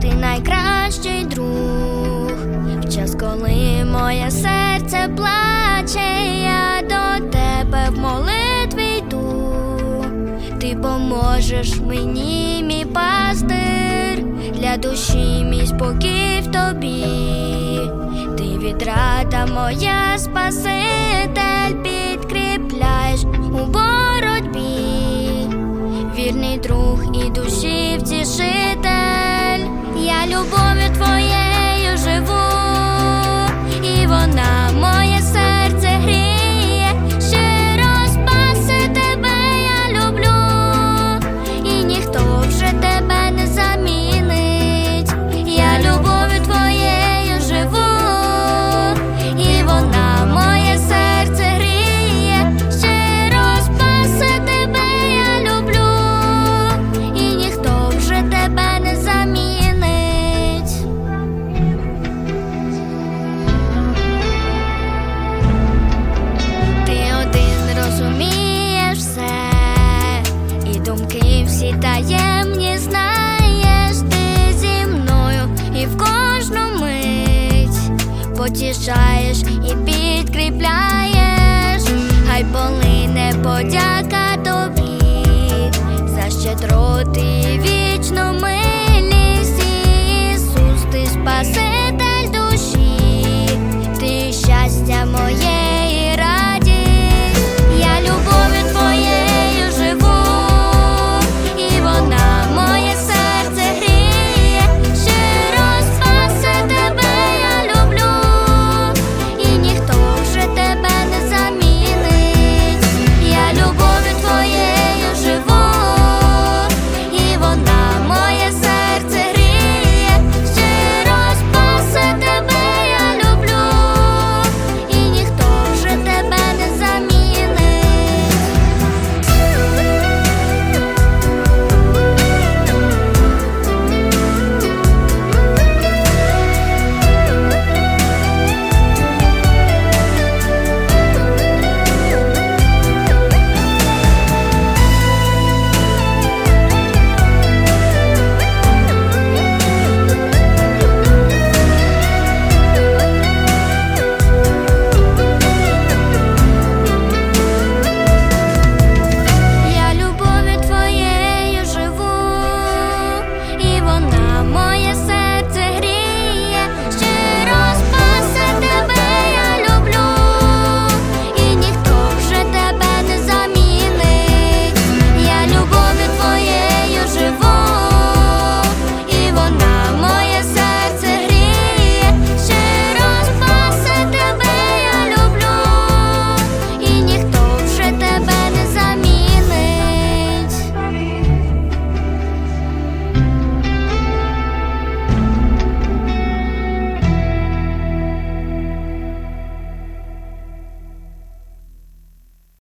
ти найкращий друг. В час, коли моє серце плаче, я до тебе в молитві йду. Ти поможеш мені, мій пастир, для душі мій спокій в тобі. Ти відрада моя спаситель, підкріпляєш у боротьбі, вірний друг і душі втішитель. Я любов'ю потішаєш і підкріпляєш, хай полине подяка тобі за щедроти вічну мить.